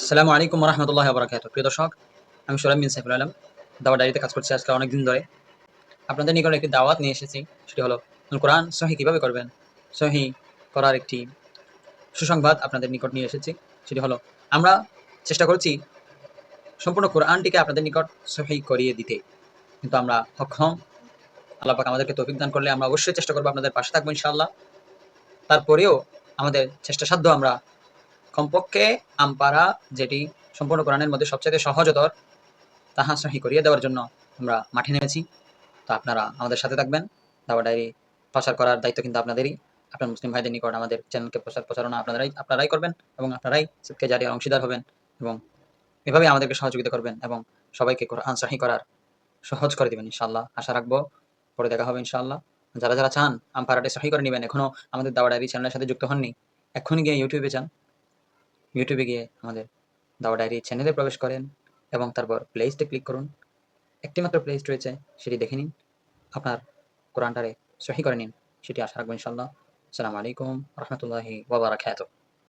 আসসালামু আলাইকুম রহমতুল্লাহ বরাকাত প্রিয় দর্শক, আমি সোলাম বিন সাইফুল আলম দাওয়া ডায়েরিতে কাজ করছি আজকে অনেক দিন ধরে। আপনাদের নিকট একটি দাওয়াত নিয়ে এসেছি, সেটি হলো কোরআন সহি কীভাবে করবেন? সহি করার একটি সুসংবাদ আপনাদের নিকট নিয়ে এসেছি, সেটি হলো, আমরা চেষ্টা করছি সম্পূর্ণ কোরআনটিকে আপনাদের নিকট সহি করিয়ে দিতে। কিন্তু আমরা সক্ষম আল্লাহ পাক আমাদেরকে তৌফিক দান করলে আমরা অবশ্যই চেষ্টা করব আপনাদের পাশে থাকব ইনশাআল্লাহ। তারপরেও আমাদের চেষ্টা সাধ্য আমরা কমপক্ষে আমপারা যেটি সম্পূর্ণ কোরআনের মধ্যে সবচেয়ে সহজতর, তাহা সহি করিয়ে দেওয়ার জন্য আমরা মাঠে নেমেছি। তো আপনারা আমাদের সাথে থাকবেন। দাওয়া ডায়েরি প্রচার করার দায়িত্ব কিন্তু আপনাদেরই। আপনার মুসলিম ভাইদের নিকট আমাদের চ্যানেলকে প্রচার প্রচারণা আপনারাই আপনারাই করবেন এবং আপনারাই সিটকে জারিয়ার অংশীদার হবেন এবং এভাবে আমাদেরকে সহযোগিতা করবেন এবং সবাইকে কোরআন সহি করার সহজ করে দেবেন ইনশাল্লাহ আশা রাখব পরে দেখা হবে ইনশাআল্লাহ। যারা যারা চান আমপারাটে সহি করে নেবেন। এখনও আমাদের দাওয়া ডায়েরি চ্যানেলের সাথে যুক্ত হননি। এক্ষুনি গিয়ে ইউটিউবে যান। ইউটিউবে গিয়ে আমাদের দাওয়া ডায়েরি চ্যানেলে প্রবেশ করেন এবং তারপর প্লে লিস্টে ক্লিক করুন। একটি মাত্র প্লে লিস্ট রয়েছে, সেটি দেখে নিন। আপনার কোরআনটারে সহি করে নিন, সেটি আশা রাখবেন ইনশাল্লাহ আসসালামু আলাইকুম রহমতুল্লাহি ওবরাকাতুহ